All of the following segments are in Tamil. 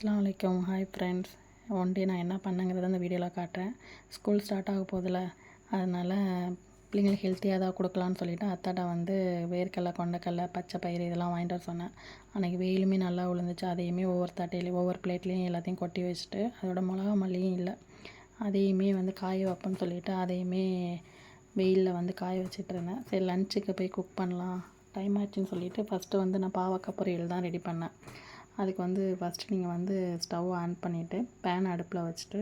அஸ்லாம் வலைக்கம் ஹாய் ஃப்ரெண்ட்ஸ் ஒன் டே நான் என்ன பண்ணேங்கிறத அந்த வீடியோவில் காட்டுறேன். ஸ்கூல் ஸ்டார்ட் ஆக போதில் அதனால் பிள்ளைங்களுக்கு ஹெல்த்தியாக தான் கொடுக்கலான்னு சொல்லிவிட்டு அத்தாட்ட வந்து வேர்க்கடலை கொண்டக்கடலை பச்சை பயிறு இதெல்லாம் வாங்கிட்டு வர சொன்னேன். அன்றைக்கி வெயிலுமே நல்லா விழுந்துச்சு அதையுமே ஒவ்வொரு தட்டையிலையும் ஒவ்வொரு பிளேட்லேயும் எல்லாத்தையும் கொட்டி வச்சுட்டு அதோட மிளகா மல்லியும் இல்லை. அதையுமே வந்து காய வைப்போன்னு சொல்லிவிட்டு அதையுமே வெயிலில் வந்து காய வச்சுட்டு இருந்தேன். சரி லஞ்சுக்கு போய் குக் பண்ணலாம். டைம் ஆச்சுன்னு சொல்லிவிட்டு ஃபஸ்ட்டு வந்து நான் பாவக்காய் பொரியல் தான் ரெடி பண்ணேன். அதுக்கு வந்து ஃபஸ்ட்டு நீங்கள் வந்து ஸ்டவ் ஆன் பண்ணிவிட்டு பேன் அடுப்பில் வச்சுட்டு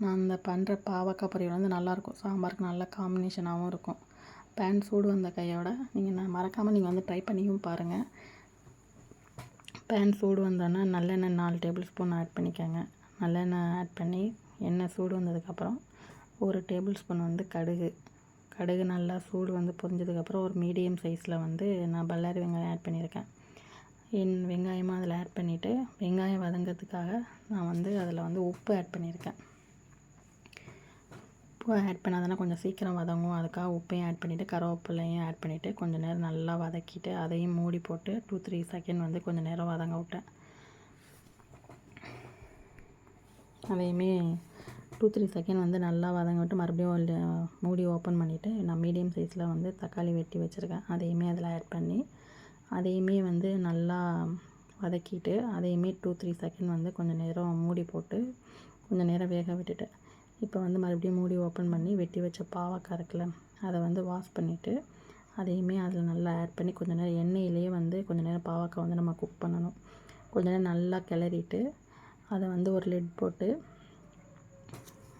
நான் அந்த பண்ணுற பாவக்காய் பொரியல் வந்து நல்லாயிருக்கும் சாம்பாருக்கு நல்ல காம்பினேஷனாகவும் இருக்கும். பேன் சூடு வந்த கையோட நீங்கள் நான் மறக்காமல் நீங்கள் வந்து ட்ரை பண்ணியும் பாருங்கள் பேன் சூடு வந்தோன்னா நல்லெண்ணெய் நாலு டேபிள் ஸ்பூன் ஆட் பண்ணிக்கோங்க. நல்லெண்ணெய் ஆட் பண்ணி எண்ணெய் சூடு வந்ததுக்கப்புறம் ஒரு டேபிள் ஸ்பூன் வந்து கடுகு. கடுகு நல்லா சூடு வந்து பொரிஞ்சதுக்கப்புறம் ஒரு மீடியம் சைஸில் வந்து நான் பல்லாரி வெங்காயம் ஆட் பண்ணியிருக்கேன். என் வெங்காயமாக அதில் ஆட் பண்ணிவிட்டு வெங்காயம் வதங்கிறதுக்காக நான் வந்து அதில் வந்து உப்பு ஆட் பண்ணியிருக்கேன். உப்பு ஆட் பண்ணாதானே கொஞ்சம் சீக்கிரம் வதங்கும். அதுக்காக உப்பையும் ஆட் பண்ணிவிட்டு கருவேப்பிலையும் ஆட் பண்ணிவிட்டு கொஞ்சம் நேரம் நல்லா வதக்கிட்டு அதையும் மூடி போட்டு டூ த்ரீ செகண்ட் வந்து கொஞ்சம் நேரம் வதங்க விட்டேன். அதையுமே டூ த்ரீ செகண்ட் வந்து நல்லா வதங்க விட்டு மறுபடியும் மூடி ஓப்பன் பண்ணிவிட்டு நான் மீடியம் சைஸில் வந்து தக்காளி வெட்டி வச்சுருக்கேன். அதையுமே அதில் ஆட் பண்ணி அதையுமே வந்து நல்லா வதக்கிட்டு அதையுமே டூ த்ரீ செகண்ட் வந்து கொஞ்சம் நேரம் மூடி போட்டு கொஞ்சம் நேரம் வேக விட்டுட்டேன் இப்போ வந்து மறுபடியும் மூடி ஓப்பன் பண்ணி வெட்டி வச்ச பாவக்காய் இருக்குல்ல அதை வந்து வாஷ் பண்ணிவிட்டு அதையுமே அதில் நல்லா ஆட் பண்ணி கொஞ்சம் நேரம் எண்ணெயிலேயே வந்து கொஞ்சம் நேரம் பாவக்காய் வந்து நம்ம குக் பண்ணணும். கொஞ்சம் நேரம் நல்லா கிளறிட்டு அதை வந்து ஒரு லிட் போட்டு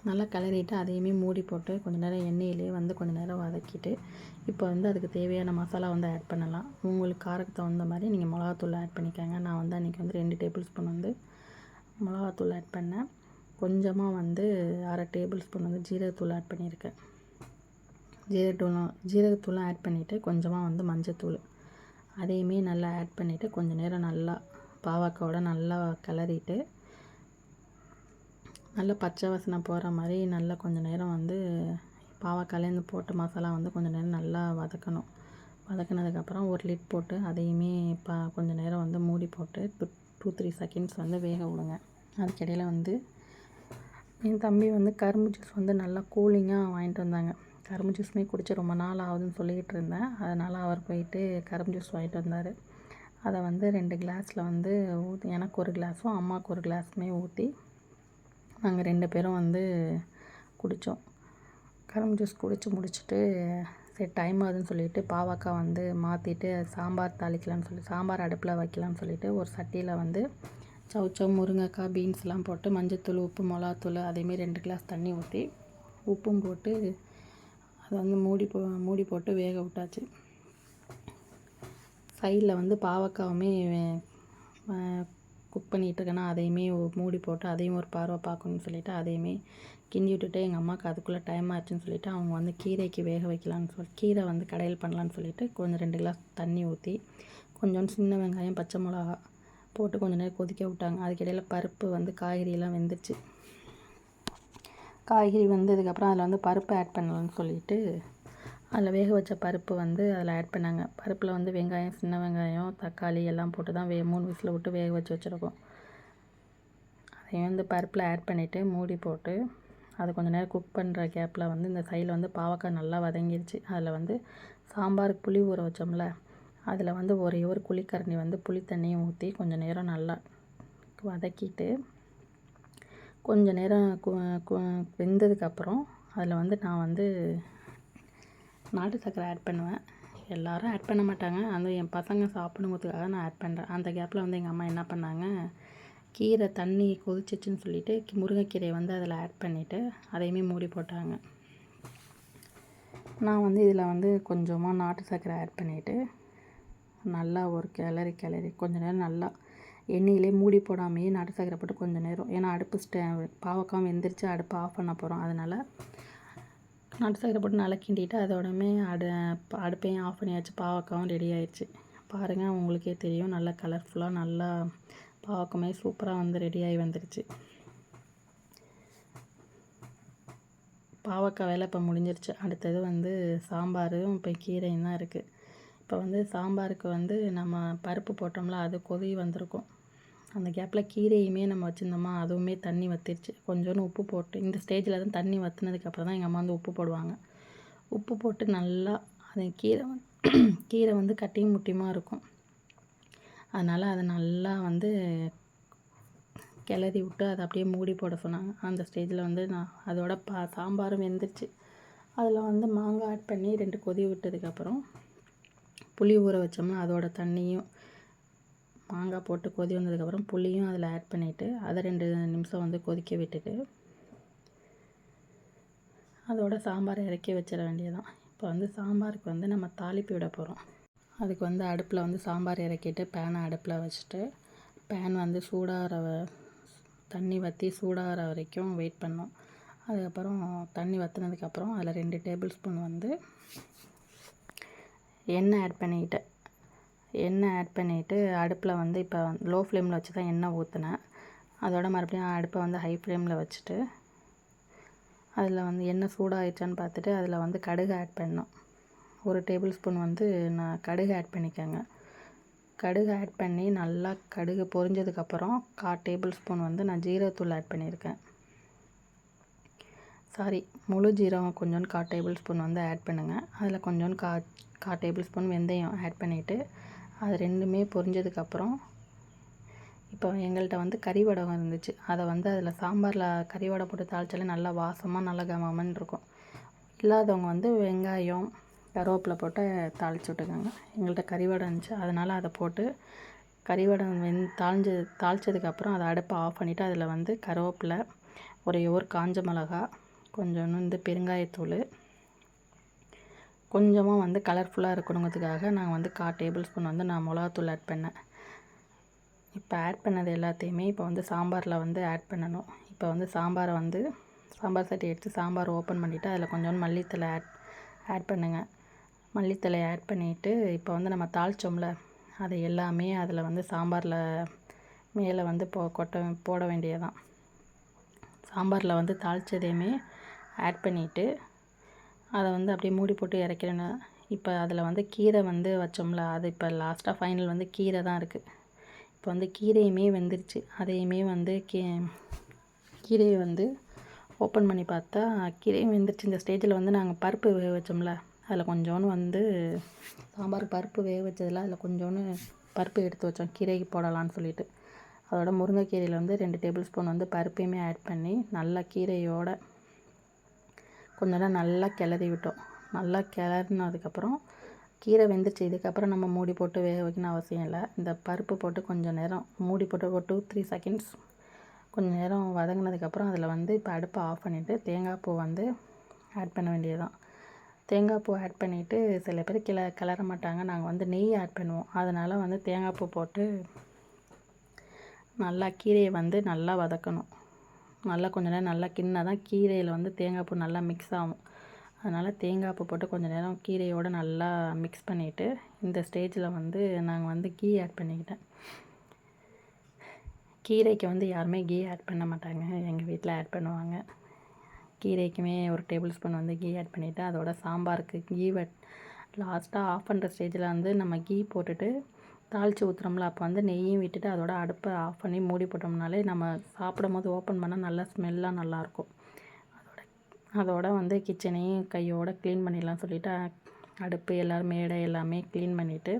நல்லா கிளறிட்டு அதையுமே மூடி போட்டு கொஞ்சம் நேரம் எண்ணெயிலே வந்து கொஞ்சம் நேரம் வதக்கிட்டு இப்போ வந்து அதுக்கு தேவையான மசாலா வந்து ஆட் பண்ணலாம். உங்களுக்கு காரத்துக்கு தகுந்த மாதிரி நீங்கள் மிளகாத்தூள் ஆட் பண்ணிக்கோங்க. நான் வந்து அன்றைக்கி வந்து ரெண்டு டேபிள் ஸ்பூன் வந்து மிளகாத்தூள் ஆட் பண்ணேன். கொஞ்சமாக வந்து அரை டேபிள் ஸ்பூன் வந்து ஜீரகத்தூள் ஆட் பண்ணியிருக்கேன். ஜீரகத்தூளும் ஜீரகத்தூளும் ஆட் பண்ணிவிட்டு கொஞ்சமாக வந்து மஞ்சத்தூள் அதையுமே நல்லா ஆட் பண்ணிவிட்டு கொஞ்சம் நேரம் நல்லா பாவக்காவோட நல்லா கிளறிட்டு நல்லா பச்சை வாசனை போகிற மாதிரி நல்லா கொஞ்சம் நேரம் வந்து பாவக்காயிலேருந்து போட்ட மசாலா வந்து கொஞ்சம் நேரம் நல்லா வதக்கணும். வதக்கினதுக்கப்புறம் ஒரு லிட் போட்டு அதையுமே பா கொஞ்சம் நேரம் வந்து மூடி போட்டு டூ டூ த்ரீ செகண்ட்ஸ் வந்து வேக விடுங்க. அதுக்கிடையில் வந்து என் தம்பி வந்து கரும்பு ஜூஸ் வந்து நல்லா கூலிங்காக வாங்கிட்டு வந்தாங்க. கரும்பு ஜூஸ்மே குடிச்சு ரொம்ப நாள் ஆகுதுன்னு சொல்லிக்கிட்டு இருந்தேன். அதனால் அவர் போயிட்டு கரும்பு ஜூஸ் வாங்கிட்டு வந்தார். அதை வந்து ரெண்டு கிளாஸில் வந்து ஊற்றி எனக்கு ஒரு கிளாஸும் அம்மாவுக்கு ஒரு கிளாஸுமே ஊற்றி நாங்கள் ரெண்டு பேரும் வந்து குடித்தோம். கரும்பு ஜூஸ் குடித்து முடிச்சுட்டு சரி டைம் ஆகுதுன்னு சொல்லிட்டு பாவக்காய் வந்து மாற்றிட்டு சாம்பார் தாளிக்கலாம்னு சொல்லி சாம்பார் அடுப்பில் வைக்கலாம்னு சொல்லிட்டு ஒரு சட்டியில் வந்து சவுச்சவ் முருங்கைக்காய் பீன்ஸ்லாம் போட்டு மஞ்சத்தூள் உப்பு மிளகாத்தூள் அதேமாரி ரெண்டு கிளாஸ் தண்ணி ஊற்றி உப்பும் போட்டு அதை வந்து மூடி போ மூடி போட்டு வேக விட்டாச்சு. சைடில் வந்து பாவக்காவுமே குக் பண்ணிகிட்ருக்கேன்னா அதையுமே மூடி போட்டு அதையும் ஒரு பார்வை பார்க்கணுன்னு சொல்லிவிட்டு அதையுமே கிண்டி விட்டுட்டு எங்கள் அம்மாவுக்கு அதுக்குள்ளே டைம் ஆச்சுன்னு சொல்லிவிட்டு அவங்க வந்து கீரைக்கு வேக வைக்கலான்னு சொல்லி கீரை வந்து கடையில் பண்ணலான்னு சொல்லிவிட்டு கொஞ்சம் ரெண்டு கிளாஸ் தண்ணி ஊற்றி கொஞ்சோண்டு சின்ன வெங்காயம் பச்சை மிளகா போட்டு கொஞ்சம் நேரம் கொதிக்க விட்டாங்க. அதுக்கிடையில் பருப்பு வந்து காய்கறியெல்லாம் வெந்துச்சு காய்கறி வந்ததுக்கப்புறம் அதில் வந்து பருப்பு ஆட் பண்ணலான்னு சொல்லிவிட்டு அதில் வேக வச்ச பருப்பு வந்து அதில் ஆட் பண்ணாங்க. பருப்பில் வந்து வெங்காயம் சின்ன வெங்காயம் தக்காளி எல்லாம் போட்டு தான் வே மூணு விசில் விட்டு வேக வச்சு வச்சுருக்கோம். அதையும் வந்து பருப்பில் ஆட் பண்ணிவிட்டு மூடி போட்டு அது கொஞ்சம் நேரம் குக் பண்ணுற கேப்பில் வந்து இந்த சைடில் வந்து பாவக்காய் நல்லா வதங்கிடுச்சு அதில் வந்து சாம்பாருக்கு புளி ஊற வச்சோம்ல அதில் வந்து ஒரே ஒரு குழிக்கரணி வந்து புளி தண்ணியும் ஊற்றி கொஞ்சம் நேரம் நல்லா வதக்கிட்டு கொஞ்சம் நேரம் வெந்ததுக்கப்புறம் அதில் வந்து நான் வந்து நாட்டு சர்க்கரை ஆட் பண்ணுவேன். எல்லோரும் ஆட் பண்ண மாட்டாங்க. அந்த என் பசங்க சாப்பிடுங்கிறதுக்காக நான் ஆட் பண்ணுறேன் அந்த கேப்பில் வந்து எங்கள் அம்மா என்ன பண்ணாங்க? கீரை தண்ணி கொதிச்சிச்சுன்னு சொல்லிவிட்டு முருங்கைக்கீரையை வந்து அதில் ஆட் பண்ணிவிட்டு அதையுமே மூடி போட்டாங்க. நான் வந்து இதில் வந்து கொஞ்சமாக நாட்டு சர்க்கரை ஆட் பண்ணிவிட்டு நல்லா ஒரு கிளறி கிளறி கொஞ்சம் நேரம் நல்லா எண்ணெயிலே மூடி போடாமையே நாட்டு சர்க்கரை போட்டு கொஞ்சம் நேரம். ஏன்னா அடுப்பு ஸ்டே பாவக்காய் வெந்துருச்சு. அடுப்பு ஆஃப் பண்ண போகிறோம் அதனால் நாட்டு சக்கரை போட்டு நல்லா கிண்டிட்டு அதோடமே அடு அடுப்பையும் ஆஃப் பண்ணியாச்சு. பாவக்காவும் ரெடி ஆயிடுச்சு. பாருங்கள் உங்களுக்கே தெரியும். நல்லா கலர்ஃபுல்லாக நல்லா பாவக்கமே சூப்பராக வந்து ரெடியாகி வந்துடுச்சு பாவக்காய் வேலை இப்போ முடிஞ்சிருச்சு. அடுத்தது வந்து சாம்பாரும் இப்போ கீரையும் தான் இருக்குது இப்போ வந்து சாம்பாருக்கு வந்து நம்ம பருப்பு போட்டோம்ல அது கொதி வந்திருக்கும். அந்த கேப்பில் கீரையுமே நம்ம வச்சுருந்தோமா அதுவுமே தண்ணி வற்றிருச்சு கொஞ்சோன்னு உப்பு போட்டு இந்த ஸ்டேஜில் தான் தண்ணி வற்றினதுக்கப்புறம் தான் எங்கள் அம்மா வந்து உப்பு போடுவாங்க. உப்பு போட்டு நல்லா அது கீரை வந்து கீரை வந்து கட்டியும் முட்டியுமாக இருக்கும். அதனால் அதை நல்லா வந்து கிளறி விட்டு அதை அப்படியே மூடி போட சொன்னாங்க. அந்த ஸ்டேஜில் வந்து நான் அதோட பா சாம்பாரும் வெந்துருச்சு. அதில் வந்து மாங்காய் ஆட் பண்ணி ரெண்டு கொதி விட்டதுக்கப்புறம் புளி ஊற வச்சோம்னா அதோட தண்ணியும் மாங்காய் போட்டு கொதி வந்ததுக்கப்புறம் புளியும் அதில் ஆட் பண்ணிவிட்டு அதை ரெண்டு நிமிஷம் வந்து கொதிக்க விட்டுட்டு அதோட சாம்பார் இறக்கி வச்சிட வேண்டியதான் இப்போ வந்து சாம்பாருக்கு வந்து நம்ம தாளிப்பு விட போகிறோம் அதுக்கு வந்து அடுப்பில் வந்து சாம்பார் இறக்கிட்டு பேனை அடுப்பில் வச்சுட்டு பேன் வந்து சூடாகிற தண்ணி வற்றி சூடாகிற வரைக்கும் வெயிட் பண்ணோம். அதுக்கப்புறம் தண்ணி வற்றினதுக்கப்புறம் அதில் ரெண்டு டேபிள் ஸ்பூன் வந்து எண்ணெய் ஆட் பண்ணிக்கிட்டேன். எண்ணெய் ஆட் பண்ணிவிட்டு அடுப்பில் வந்து இப்போ லோ ஃப்ளேமில் வச்சு தான் எண்ணெய் ஊற்றினேன் அதோட மறுபடியும் அடுப்பை வந்து ஹை ஃப்ளேமில் வச்சுட்டு அதில் வந்து எண்ணெய் சூடாகிடுச்சான்னு பார்த்துட்டு அதில் வந்து கடுகு ஆட் பண்ணோம். ஒரு டேபிள் ஸ்பூன் வந்து நான் கடுகு ஆட் பண்ணிக்கோங்க. கடுகு ஆட் பண்ணி நல்லா கடுகு பொரிஞ்சதுக்கப்புறம் கா டேபிள் ஸ்பூன் வந்து நான் ஜீரகத்தூள் ஆட் பண்ணியிருக்கேன். சாரி முழு ஜீரகம் கொஞ்சோண்டு கா டேபிள் ஸ்பூன் வந்து ஆட் பண்ணுங்கள் அதில் கொஞ்சோண்டு கா கா டேபிள் ஸ்பூன் வெந்தயம் ஆட் பண்ணிவிட்டு அது ரெண்டுமே பொரிஞ்சதுக்கப்புறம் இப்போ எங்கள்கிட்ட வந்து கறி வடகம் இருந்துச்சு. அதை வந்து அதில் சாம்பாரில் கறி வடை போட்டு தாளித்தாலே நல்லா வாசமாக நல்லா கமகமன்னு இருக்கும். இல்லாதவங்க வந்து வெங்காயம் கருவேப்பிலை போட்டு தாளித்து விட்டுக்கோங்க. எங்கள்கிட்ட கறி வடை இருந்துச்சு. அதனால் அதை போட்டு கறி வடை வெந் தாளிஞ்சு தாளித்ததுக்கப்புறம் அதை அடுப்பை ஆஃப் பண்ணிவிட்டு அதில் வந்து கருவேப்பிலை ஒரே ஒரு காஞ்ச மிளகா கொஞ்சோண்டு வந்து பெருங்காயத்தூள் கொஞ்சமாக வந்து கலர்ஃபுல்லாக இருக்கணுங்கிறதுக்காக நான் வந்து கால் டேபிள் ஸ்பூன் வந்து நான் மிளகாத்தூள் ஆட் பண்ணேன். இப்போ ஆட் பண்ணது எல்லாத்தையுமே இப்போ வந்து சாம்பாரில் வந்து ஆட் பண்ணணும். இப்போ வந்து சாம்பாரை வந்து சாம்பார் சட்டி எடுத்து சாம்பார் ஓப்பன் பண்ணிவிட்டு அதில் கொஞ்சோண்டு மல்லித்தலை ஆட் ஆட் பண்ணுங்கள் மல்லித்தலை ஆட் பண்ணிவிட்டு இப்போ வந்து நம்ம தாளித்தோம்ல அதை எல்லாமே அதில் வந்து சாம்பாரில் மேலே வந்து போ கொட்ட போட வேண்டியதான் சாம்பாரில் வந்து தாளித்ததையுமே ஆட் பண்ணிவிட்டு அதை வந்து அப்படியே மூடி போட்டு இறக்கிறேன்னு இப்போ அதில் வந்து கீரை வந்து வச்சோம்ல அது இப்போ லாஸ்ட்டாக ஃபைனல் வந்து கீரை தான் இருக்குது இப்போ வந்து கீரையுமே வெந்துருச்சு. அதையுமே வந்து கீ கீரையை வந்து ஓப்பன் பண்ணி பார்த்தா கீரையும் வெந்துருச்சு. இந்த ஸ்டேஜில் வந்து நாங்கள் பருப்பு வேக வச்சோம்ல அதில் கொஞ்சோன்னு வந்து சாம்பார் பருப்பு வேக வச்சதில் அதில் கொஞ்சோன்னு பருப்பு எடுத்து வச்சோம். கீரைக்கு போடலான்னு சொல்லிட்டு. அதோட முருங்கைக்கீரையில் வந்து ரெண்டு டேபிள் ஸ்பூன் வந்து பருப்பையுமே ஆட் பண்ணி நல்லா கீரையோட கொஞ்ச நேரம் நல்லா கிளறி விட்டோம். நல்லா கிளறினதுக்கப்புறம் கீரை வெந்துச்சு இதுக்கப்புறம் நம்ம மூடி போட்டு வேக வைக்கணும் அவசியம் இல்லை. இந்த பருப்பு போட்டு கொஞ்சம் நேரம் மூடி போட்டு ஒரு டூ த்ரீ செகண்ட்ஸ் கொஞ்சம் நேரம் வதங்கினதுக்கப்புறம் அதில் வந்து இப்போ அடுப்பை ஆஃப் பண்ணிவிட்டு தேங்காய் பூ வந்து ஆட் பண்ண வேண்டியதுதான். தேங்காய் பூ ஆட் பண்ணிவிட்டு சில பேர் கிள கிளற மாட்டாங்க. நாங்கள் வந்து நெய் ஆட் பண்ணுவோம். அதனால் வந்து தேங்காய் பூ போட்டு நல்லா கீரையை வந்து நல்லா வதக்கணும். நல்லா கொஞ்ச நேரம் நல்லா கிண்ணா தான் கீரையில் வந்து தேங்காய் பூ நல்லா மிக்ஸ் ஆகும். அதனால் தேங்காய் பூ போட்டு கொஞ்சம் நேரம் கீரையோடு நல்லா மிக்ஸ் பண்ணிவிட்டு இந்த ஸ்டேஜில் வந்து நாங்கள் வந்து கீ ஆட் பண்ணிக்கிட்டேன். கீரைக்கு வந்து யாருமே கீ ஆட் பண்ண மாட்டாங்க. எங்கள் வீட்டில் ஆட் பண்ணுவாங்க. கீரைக்குமே ஒரு டேபிள் ஸ்பூன் வந்து கீ ஆட் பண்ணிவிட்டு அதோட சாம்பாருக்கு கீ வட் லாஸ்ட்டாக ஆஃப் பண்ணுற ஸ்டேஜில் வந்து நம்ம கீ போட்டுட்டு தாளித்து ஊற்றுறோம்ல அப்போ வந்து நெய்யும் விட்டுட்டு அதோட அடுப்பை ஆஃப் பண்ணி மூடி போட்டோம்னாலே நம்ம சாப்பிடும் போது ஓப்பன் பண்ணால் நல்லா ஸ்மெல்லாக நல்லாயிருக்கும் அதோட அதோட வந்து கிச்சனையும் கையோட க்ளீன் பண்ணிடலாம் சொல்லிவிட்டு அடுப்பு எல்லோரும் மேடை எல்லாமே க்ளீன் பண்ணிவிட்டு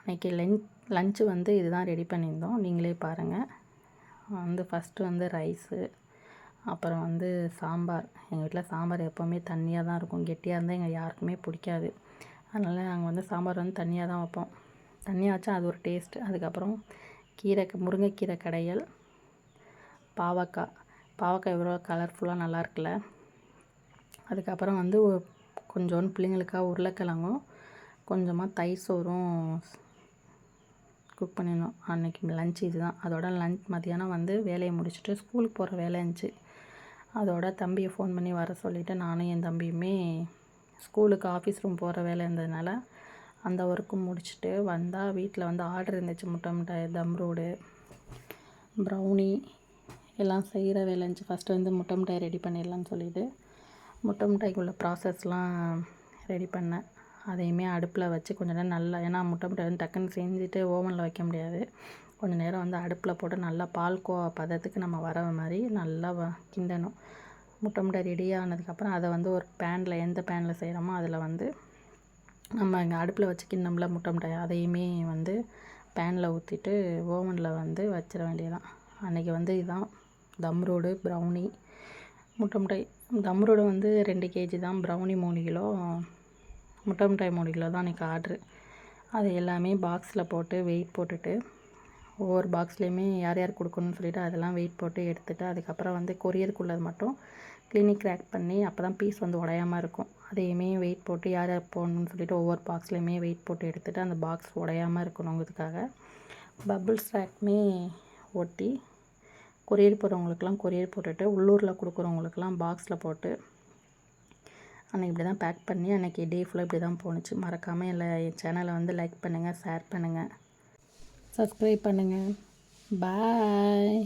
அன்றைக்கி லஞ்ச் லஞ்சு வந்து இதுதான் ரெடி பண்ணியிருந்தோம். நீங்களே பாருங்கள் வந்து ஃபஸ்ட்டு வந்து ரைஸு அப்புறம் வந்து சாம்பார். எங்கள் வீட்டில் சாம்பார் எப்போவுமே தண்ணியாக தான் இருக்கும். கெட்டியாக இருந்தால் எங்கள் யாருக்குமே பிடிக்காது. அதனால் நாங்கள் வந்து சாம்பார் வந்து தண்ணியாக தான் வைப்போம். தண்ணியாக வச்சா அது ஒரு டேஸ்ட்டு அதுக்கப்புறம் கீரை முருங்கைக்கீரை கடையல் பாவக்காய். பாவக்காய் எவ்வளோ கலர்ஃபுல்லாக நல்லா இருக்குல்ல. அதுக்கப்புறம் வந்து கொஞ்சோண்டு பிள்ளைங்களுக்காக உருளைக்கிழங்கும் கொஞ்சமாக தயிர் சோறும் குக் பண்ணிடணும். அன்றைக்கி லஞ்ச் இது தான் அதோட லஞ்ச் மதியானம் வந்து வேலையை முடிச்சுட்டு ஸ்கூலுக்கு போகிற வேலை இருந்துச்சு. அதோட தம்பியை ஃபோன் பண்ணி வர சொல்லிவிட்டு நானும் என் தம்பியுமே ஸ்கூலுக்கு ஆஃபீஸ் ரூம் போகிற வேலை இருந்ததுனால அந்த ஒர்க்கும் முடிச்சுட்டு வந்தால் வீட்டில் வந்து ஆர்டர் இருந்துச்சு முட்டை மிட்டாய் தம் ரோடு ப்ரௌனி எல்லாம் செய்கிற வேலை இருந்துச்சு. ஃபஸ்ட்டு வந்து முட்டை மிட்டாய் ரெடி பண்ணிடலான்னு சொல்லிவிட்டு முட்டை மிட்டாய்க்குள்ள ப்ராசஸ்லாம் ரெடி பண்ணேன். அதையுமே அடுப்பில் வச்சு கொஞ்சம் நேரம் நல்லா ஏன்னா முட்டை மிட்டாய் வந்து டக்குன்னு செஞ்சுட்டு ஓவனில் வைக்க முடியாது. கொஞ்சம் நேரம் வந்து அடுப்பில் போட்டு நல்லா பால்கோவா பதத்துக்கு நம்ம வர மாதிரி நல்லா வ கிண்டணும். முட்டை முட்டை ரெடி ஆனதுக்கப்புறம் அதை வந்து ஒரு பேனில் எந்த பேனில் செய்கிறோமோ அதில் வந்து நம்ம இங்கே அடுப்பில் வச்சு கிண்ணம்ல முட்டை முட்டை அதையுமே வந்து பேனில் ஊற்றிட்டு ஓவனில் வந்து வச்சிட வேண்டியதான் அன்றைக்கி வந்து இதுதான் தம் ரோடு ப்ரௌனி முட்டை முட்டை. தம் ரோடு வந்து ரெண்டு கேஜி தான். ப்ரௌனி மூணு கிலோ முட்டை மிட்டாய் மூணு கிலோ தான் அன்றைக்கி ஆர்ட்ரு அது எல்லாமே பாக்ஸில் போட்டு வெயிட் போட்டுட்டு ஒவ்வொரு பாக்ஸ்லேயுமே யார் யார் கொடுக்கணும்னு சொல்லிவிட்டு அதெல்லாம் வெயிட் போட்டு எடுத்துகிட்டு அதுக்கப்புறம் வந்து கொரியருக்குள்ளது மட்டும் கிளினிக் ரேக் பண்ணி அப்போ தான் பீஸ் வந்து உடையாமல் இருக்கும். அதையுமே வெயிட் போட்டு யார் யார் போடணும்னு சொல்லிட்டு ஒவ்வொரு பாக்ஸ்லேயுமே வெயிட் போட்டு எடுத்துகிட்டு அந்த பாக்ஸ் உடையாமல் இருக்கணுங்கிறதுக்காக பபுள்ஸ் ரேக்குமே ஒட்டி கொரியர் போகிறவங்களுக்குலாம் கொரியர் போட்டுட்டு உள்ளூரில் கொடுக்குறவங்களுக்குலாம் பாக்ஸில் போட்டு அன்றைக்கி இப்படி தான் பேக் பண்ணி அன்றைக்கி டே ஃபுல்லாக இப்படி தான் போணுச்சு. மறக்காமல் இல்லை என் சேனலை வந்து லைக் பண்ணுங்கள் ஷேர் பண்ணுங்கள் சப்ஸ்கிரைப் பண்ணுங்கள் பாய்